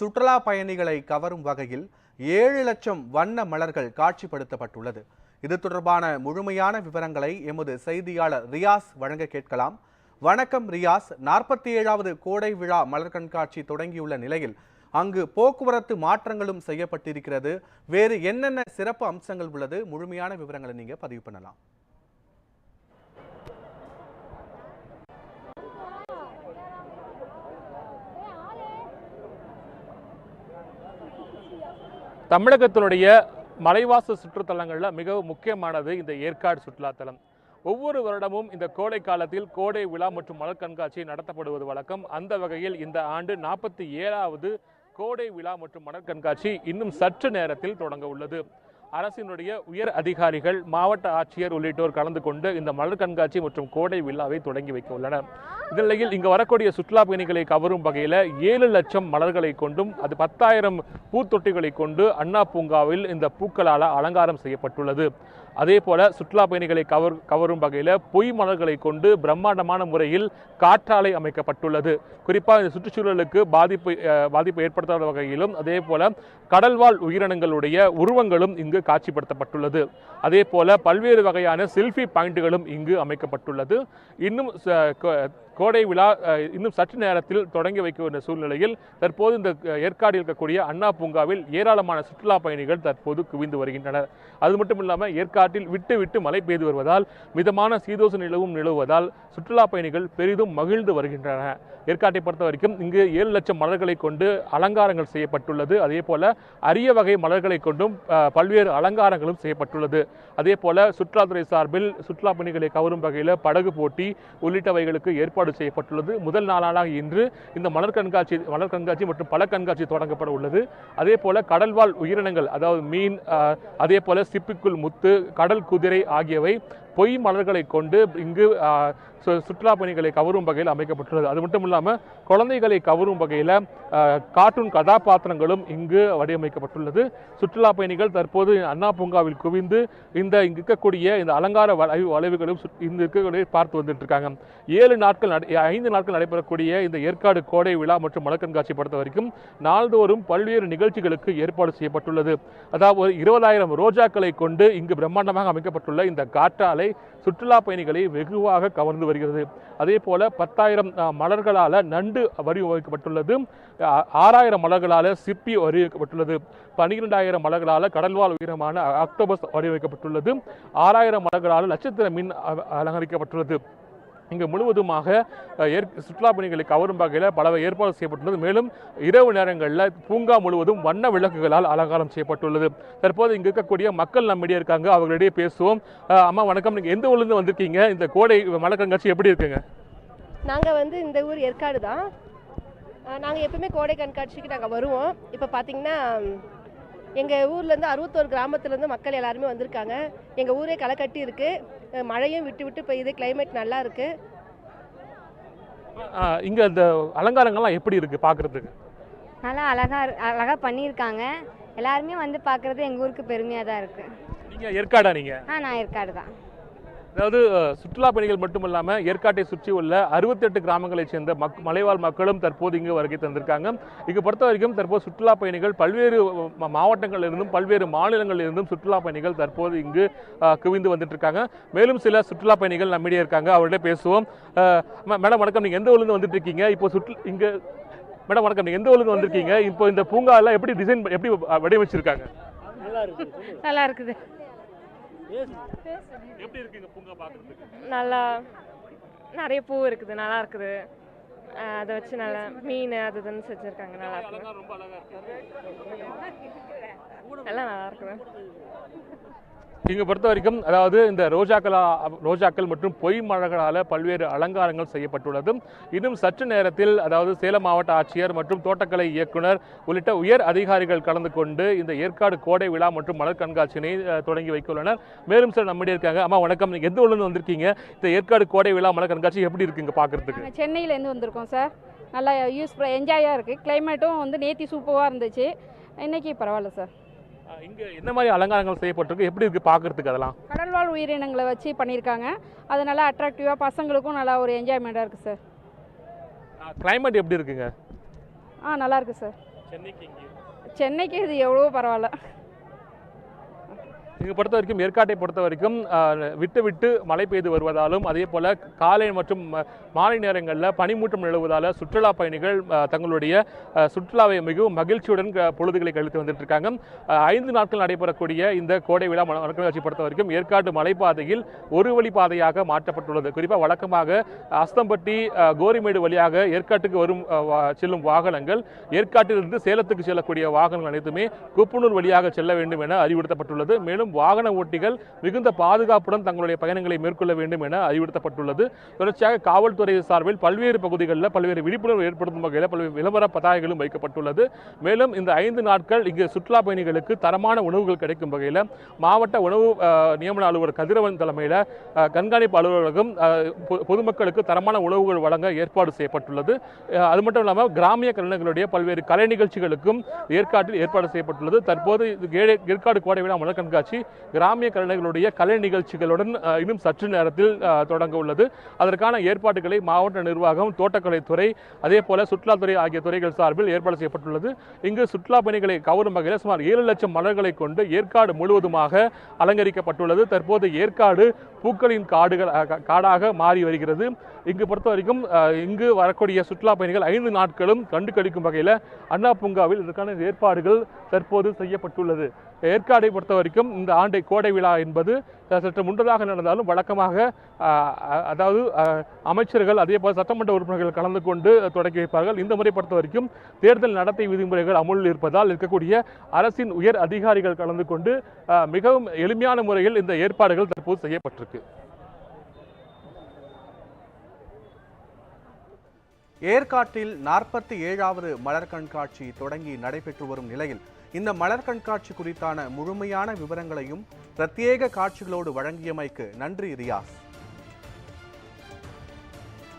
சுற்றுலா பயணிகளை கவரும் வகையில் ஏழு லட்சம் வண்ண மலர்கள் காட்சிப்படுத்தப்பட்டுள்ளது. இது தொடர்பான முழுமையான விவரங்களை எமது செய்தியாளர் ரியாஸ் வழங்க கேட்கலாம். வணக்கம் ரியாஸ். நாற்பத்தி ஏழாவது கோடை விழா மலர் கண்காட்சி தொடங்கியுள்ள நிலையில் அங்கு போக்குவரத்து மாற்றங்களும் செய்யப்பட்டிருக்கிறது. வேறு என்னென்ன சிறப்பு அம்சங்கள் உள்ளது? முழுமையான விவரங்களை நீங்க பதிவு பண்ணலாம். தமிழகத்தினுடைய மலைவாச சுற்றுத்தலங்களில் மிகவும் முக்கியமானது இந்த ஏற்காடு சுற்றுலாத்தலம். ஒவ்வொரு வருடமும் இந்த கோடை காலத்தில் கோடை விழா மற்றும் மலர் கண்காட்சி நடத்தப்படுவது வழக்கம். அந்த வகையில் இந்த ஆண்டு நாற்பத்தி ஏழாவது கோடை விழா மற்றும் மலர் கண்காட்சி இன்னும் சற்று நேரத்தில் தொடங்க உள்ளது. அரசினுடைய உயர் அதிகாரிகள் மாவட்ட ஆட்சியர் உள்ளிட்டோர் கலந்து கொண்டு இந்த மலர் கண்காட்சி மற்றும் கோடை விழாவை தொடங்கி வைக்க உள்ளனர். இந்நிலையில் இங்கு வரக்கூடிய சுற்றுலா பயணிகளை கவரும் வகையில் ஏழு லட்சம் மலர்களை கொண்டும் அது பத்தாயிரம் பூத்தொட்டிகளை கொண்டு அண்ணா பூங்காவில் இந்த பூக்களால் அலங்காரம் செய்யப்பட்டுள்ளது. அதே போல சுற்றுலா பயணிகளை கவர் கவரும் வகையில் பொய் மலர்களை கொண்டு பிரம்மாண்டமான முறையில் காற்றாலை அமைக்கப்பட்டுள்ளது. குறிப்பாக இந்த சுற்றுச்சூழலுக்கு பாதிப்பு பாதிப்பு ஏற்படுத்தாத வகையிலும் அதே போல கடல்வாழ் உயிரினங்களுடைய உருவங்களும் இங்கு காட்சிப்படுத்தப்பட்டுள்ளது. அதே போல பல்வேறு வகையான செல்ஃபி பாயிண்ட்டுகளும் இங்கு அமைக்கப்பட்டுள்ளது. இன்னும் கோடை விழா இன்னும் சற்று நேரத்தில் தொடங்கி வைக்க வேண்டிய சூழ்நிலையில் தற்போது இந்த ஏற்காடு இருக்கக்கூடிய அண்ணா பூங்காவில் ஏராளமான சுற்றுலா பயணிகள் தற்போது குவிந்து வருகின்றனர். அது மட்டும் இல்லாமல் ஏற்காட்டில் விட்டு விட்டு மழை பெய்து வருவதால் மிதமான சீதோச நிலவும் நிலவுவதால் சுற்றுலா பயணிகள் பெரிதும் மகிழ்ந்து வருகின்றன. ஏற்காட்டை பொறுத்த வரைக்கும் இங்கு ஏழு லட்சம் மலர்களை கொண்டு அலங்காரங்கள் செய்யப்பட்டுள்ளது. அதே போல அரிய வகை மலர்களை கொண்டும் பல்வேறு அலங்காரங்களும் செய்யப்பட்டுள்ளது. அதே போல சுற்றுலாத்துறை சார்பில் சுற்றுலா பயணிகளை கவரும் வகையில் படகு போட்டி உள்ளிட்டவைகளுக்கு ஏற்பாடு செய்யப்பட்டுள்ளது. முதல் நாளான இன்று இந்த மலர் கண்காட்சி மலர் கண்காட்சி மற்றும் பல கண்காட்சி தொடங்கப்பட உள்ளது. அதே போல கடல்வாழ் உயிரினங்கள் அதாவது மீன் அதே போல சிப்பிக்குள் முத்து கடல் குதிரை ஆகியவை பொய் மலர்களை கொண்டு இங்கு சு- சுற்றுலா பயணிகளை கவரும் வகையில் அமைக்கப்பட்டுள்ளது. அது மட்டும் இல்லாமல் குழந்தைகளை கவரும் வகையில் கார்ட்டூன் கதாபாத்திரங்களும் இங்கு வடிவமைக்கப்பட்டுள்ளது. சுற்றுலா பயணிகள் தற்போது அண்ணா பூங்காவில் குவிந்து இந்த இங்கு இருக்கக்கூடிய இந்த அலங்கார வளைவு வளைவுகளும் சுத்- இந்த இருக்கக்கூடிய பார்த்து வந்துட்டு இருக்காங்க. ஏழு நாட்கள் ஐந்து நாட்கள் நடைபெறக்கூடிய இந்த ஏற்காடு கோடை விழா மற்றும் மலக்கண்காட்சி பொறுத்த வரைக்கும் நாள்தோறும் பல்வேறு நிகழ்ச்சிகளுக்கு ஏற்பாடு செய்யப்பட்டுள்ளது. அதாவது இருபதாயிரம் ரோஜாக்களை கொண்டு இங்கு பிரம்மாண்டமாக அமைக்கப்பட்டுள்ள இந்த காற்றாலை சுற்றுலா பயணிகளை வெகுவாக கவர்ந்து வருகிறது. அதே போல பத்தாயிரம் மலர்களால் நண்டு வடிவமைக்கப்பட்டுள்ளது ஆ- ஆறாயிரம் மலர்களால் சிப்பி வடிவமைக்கப்பட்டுள்ளது பனிரெண்டாயிரம் மலர்களால் கடல்வாழ் உயிரமான வரி வடிவமைக்கப்பட்டுள்ளது ஆறாயிரம் மலர்களால் நட்சத்திர மீன் அலங்கரிக்கப்பட்டுள்ளது. இங்கு முழுவதுமாக சுற்றுலா பயணிகளை கவரும் வகையில் பல ஏற்பாடு செய்யப்பட்டுள்ளது. மேலும் இரவு நேரங்களில் பூங்கா முழுவதும் வண்ண விளக்குகளால் அலங்காரம் செய்யப்பட்டுள்ளது. தற்போது இங்கு இருக்கக்கூடிய மக்கள் நம்மிடையே இருக்காங்க. அவர்களிடையே பேசுவோம். அம்மா வணக்கம். நீங்கள் எந்த ஊர்லேருந்து வந்திருக்கீங்க? இந்த கோடை மலர் கண்காட்சி எப்படி இருக்குங்க? நாங்கள் வந்து இந்த ஊர் ஏற்காடு தான். நாங்கள் எப்பவுமே கோடை கண்காட்சிக்கு நாங்கள் வருவோம். இப்போ பார்த்தீங்கன்னா எங்கள் ஊர்லேருந்து அறுபத்தோரு கிராமத்துலேருந்து மக்கள் எல்லாருமே வந்திருக்காங்க. எங்கள் ஊரே களை கட்டி இருக்குது மழையும் விட்டு விட்டு பெய்யுது climate நல்லா இருக்குது இங்க இந்த அலங்காரங்கள்லாம் எப்படி இருக்கு பார்க்கறதுக்கு நல்லா அழகா இரு- அழகா பண்ணியிருக்காங்க. எல்லாருமே வந்து பார்க்கறது எங்கள் ஊருக்கு பெருமையாக தான் இருக்கு. நீங்க ஏற்காடா நீங்க? ஆ நான் ஏற்காடு தான். அதாவது சுற்றுலா பயணிகள் மட்டும் இல்லாம ஏற்காட்டை சுற்றி உள்ள அறுபத்தெட்டு கிராமங்களைச் சேர்ந்த மக் மலைவாழ் மக்களும் தற்போது இங்கு வருகை தந்திருக்காங்க. இங்கு பொறுத்த வரைக்கும் தற்போது சுற்றுலா பயணிகள் பல்வேறு ம- மாவட்டங்களில் இருந்தும் பல்வேறு மாநிலங்களில் இருந்தும் சுற்றுலா பயணிகள் தற்போது இங்கு குவிந்து வந்துட்டு இருக்காங்க மேலும் சில சுற்றுலா பயணிகள் நம்மிடையே இருக்காங்க. அவர்கிட்ட பேசுவோம். மேடம் வணக்கம். நீங்க எந்த ஊர்லேருந்து வந்துட்டு இருக்கீங்க இப்போ சுற்று இங்க மேடம் வணக்கம். நீங்க எந்த ஊர்லேருந்து வந்திருக்கீங்க? இப்போ இந்த பூங்கா எல்லாம் எப்படி டிசைன் எப்படி வடிவமைச்சிருக்காங்க? நல்லா இருக்குது. எப்படி இருக்கு இந்த பூங்கா பார்க்கறதுக்கு நல்லா நிறைய பூ இருக்குது நல்லா இருக்குது. அதை வச்சு நல்லா மீன் அது இதுன்னு செஞ்சுருக்காங்க நல்லா இருக்கு. எல்லாம் நல்லா இருக்குது. இங்கே பொறுத்த வரைக்கும் அதாவது இந்த ரோஜாக்களா ரோஜாக்கள் மற்றும் பொய் மலர்களால் பல்வேறு அலங்காரங்கள் செய்யப்பட்டுள்ளது. இன்னும் சற்று நேரத்தில் அதாவது சேலம் மாவட்ட ஆட்சியர் மற்றும் தோட்டக்கலை இயக்குனர் உள்ளிட்ட உயர் அதிகாரிகள் கலந்து கொண்டு இந்த ஏற்காடு கோடை விழா மற்றும் மலர் கண்காட்சியினை தொடங்கி வைக்கவுள்ளனர் மேலும் சில நம்முடைய இருக்காங்க. அம்மா வணக்கம். எந்த ஊர்லேருந்து வந்திருக்கீங்க? இந்த ஏற்காடு கோடை விழா மலர் கண்காட்சி எப்படி இருக்குங்க பார்க்குறதுக்கு சென்னையிலேருந்து வந்திருக்கோம் சார். நல்லா யூஸ்ஃபுல்லாக என்ஜாயாக இருக்குது கிளைமேட்டும் வந்து நேத்தி சூப்பராக இருந்துச்சு. இன்றைக்கி பரவாயில்ல சார். இங்க என்ன மாதிரி அலங்காரங்கள் செய்யப்பட்டிருக்கு? எப்படி இருக்கு பாக்குறதுக்கு அதெல்லாம்? கடல்வாழ் உயிரினங்களை வச்சு பண்ணியிருக்காங்க. அது நல்லா அட்ராக்டிவாக பசங்களுக்கும் நல்லா ஒரு என்ஜாய்மெண்ட்டாக இருக்குது சார் கிளைமேட் எப்படி இருக்குங்க? ஆ நல்லா இருக்கு சார் சென்னைக்கு சென்னைக்கு இது எவ்வளோ பரவாயில்ல. இங்கே பொறுத்த வரைக்கும் ஏற்காட்டை பொறுத்த வரைக்கும் விட்டு விட்டு மழை பெய்து வருவதாலும் அதே போல் காலை மற்றும் மாலை நேரங்களில் பனிமூட்டம் நிலவுவதால் சுற்றுலா பயணிகள் தங்களுடைய சுற்றுலாவை மிகவும் மகிழ்ச்சியுடன் பொழுதுகளை கழித்து வந்துட்டு இருக்காங்க ஐந்து நாட்கள் நடைபெறக்கூடிய இந்த கோடை விழா மல- பொறுத்த வரைக்கும் ஏற்காடு மலைப்பாதையில் ஒரு வழி பாதையாக மாற்றப்பட்டுள்ளது. குறிப்பாக வழக்கமாக அஸ்தம்பட்டி கோரிமேடு வழியாக ஏற்காட்டுக்கு வரும் செல்லும் வாகனங்கள் ஏற்காட்டிலிருந்து சேலத்துக்கு செல்லக்கூடிய வாகனங்கள் அனைத்துமே குப்பனூர் வழியாக செல்ல வேண்டும் என அறிவுறுத்தப்பட்டுள்ளது. மேலும் வாகன ஓட்டிகள் மிகுந்த பாதுகாப்புடன் தங்களுடைய பயணங்களை மேற்கொள்ள வேண்டும் என அறிவுறுத்தப்பட்டுள்ளது. தொடர்ச்சியாக காவல்துறை சார்பில் பல்வேறு பகுதிகளில் பல்வேறு விழிப்புணர்வு ஏற்படுத்தும் வகையில் பல்வேறு விளம்பர பதாகைகளும் வைக்கப்பட்டுள்ளது. மேலும் இந்த ஐந்து நாட்கள் இங்கு சுற்றுலா பயணிகளுக்கு தரமான உணவுகள் கிடைக்கும் வகையில் மாவட்ட உணவு நியமன அலுவலர் கதிரவன் தலைமையில் கண்காணிப்பு அலுவலகம் பொ- பொதுமக்களுக்கு தரமான உணவுகள் வழங்க ஏற்பாடு செய்யப்பட்டுள்ளது. அது மட்டும் இல்லாமல் கிராமிய கலைஞர்களுடைய பல்வேறு கலை நிகழ்ச்சிகளுக்கும் ஏற்காட்டில் ஏற்பாடு செய்யப்பட்டுள்ளது. தற்போது இது ஏழை- ஏற்காடு கோடை விழா மலர் கண்காட்சி கிராமிய கலைஞர்களுடைய கலை நிகழ்ச்சிகளுடன் இன்னும் சற்று நேரத்தில் தொடங்க உள்ளது. அதற்கான ஏற்பாடுகளை மாவட்ட நிர்வாகம் தோட்டக்கலைத்துறை அதே போல சுற்றுலாத்துறை ஆகிய துறைகள் சார்பில் ஏற்பாடு செய்யப்பட்டுள்ளது. இங்கு சுற்றுலா பயணிகளை கவரும் வகையில் சுமார் ஏழு லட்சம் மலர்களை கொண்டு ஏற்காடு முழுவதுமாக அலங்கரிக்கப்பட்டுள்ளது. தற்போது ஏற்காடு பூக்களின் காடுகள் காடாக மாறி வருகிறது. இங்கு பொறுத்த வரைக்கும் இங்கு வரக்கூடிய சுற்றுலா பயணிகள் ஐந்து நாட்களும் கண்டு கழிக்கும் வகையில் அண்ணா பூங்காவில் இதற்கான ஏற்பாடுகள் தற்போது செய்யப்பட்டுள்ளது. ஏற்காடை பொறுத்த வரைக்கும் இந்த ஆண்டை கோடை விழா என்பது சற்று முன்னதாக நடந்தாலும் வழக்கமாக அதாவது அமைச்சர்கள் அதே போல் சட்டமன்ற உறுப்பினர்கள் கலந்து கொண்டு தொடங்கி வைப்பார்கள். இந்த முறை பொறுத்த வரைக்கும் தேர்தல் நடத்தை விதிமுறைகள் அமுலில் இருப்பதால் இருக்கக்கூடிய அரசின் உயர் அதிகாரிகள் கலந்து கொண்டு மிகவும் எளிமையான முறையில் இந்த ஏற்பாடுகள் தற்போது செய்யப்பட்டிருக்கு. ஏற்காட்டில் நாற்பத்தி ஏழாவது மலர் கண்காட்சி தொடங்கி நடைபெற்று வரும் நிலையில் இந்த மலர் கண்காட்சி குறித்தான முழுமையான விவரங்களையும் பிரத்யேக காட்சிகளோடு வழங்கியமைக்கு நன்றி ரியாஸ்.